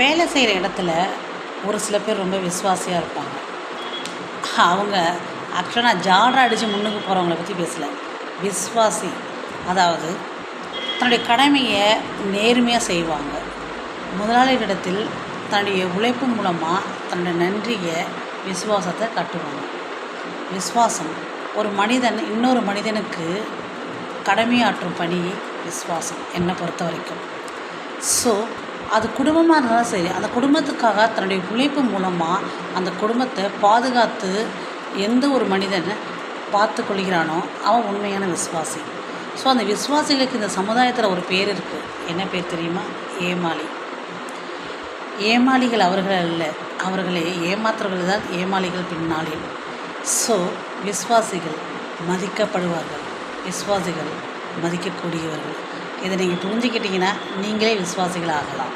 வேலை செய்கிற இடத்துல ஒரு சில பேர் ரொம்ப விசுவாசியாக இருப்பாங்க. அவங்க ஆக்சுவலாக நான் ஜாலரா அடித்து முன்னுக்கு போகிறவங்கள பற்றி பேசலை. விஸ்வாசி அதாவது தன்னுடைய கடமையை நேர்மையாக செய்வாங்க. முதலாளிகளிடத்தில் தன்னுடைய உழைப்பு மூலமாக தன்னுடைய நன்றியை விசுவாசத்தை கட்டுவாங்க. விஸ்வாசம் ஒரு மனிதன் இன்னொரு மனிதனுக்கு கடமையாற்றும் பணி விசுவாசம் என்னை பொறுத்த வரைக்கும் ஸோ அது குடும்பமாக இருந்தாலும் சரி. அந்த குடும்பத்துக்காக தன்னுடைய உழைப்பு மூலமாக அந்த குடும்பத்தை பாதுகாத்து எந்த ஒரு மனிதனை பார்த்து கொள்கிறானோ அவன் உண்மையான விசுவாசி. ஸோ அந்த விசுவாசிகளுக்கு இந்த சமுதாயத்தில் ஒரு பேர் இருக்குது என்ன பேர் தெரியுமா? ஏமாளி. ஏமாளிகள் அவர்கள் அல்ல. அவர்களை ஏமாத்துறவர்கள் தான் ஏமாளிகள் பின்னாளில் ஸோ விஸ்வாசிகள் மதிக்கப்படுவார்கள். விஸ்வாசிகள் மதிக்கக்கூடியவர்கள். இதை நீங்கள் புரிஞ்சுக்கிட்டிங்கன்னா நீங்களே விஸ்வாசிகள் ஆகலாம்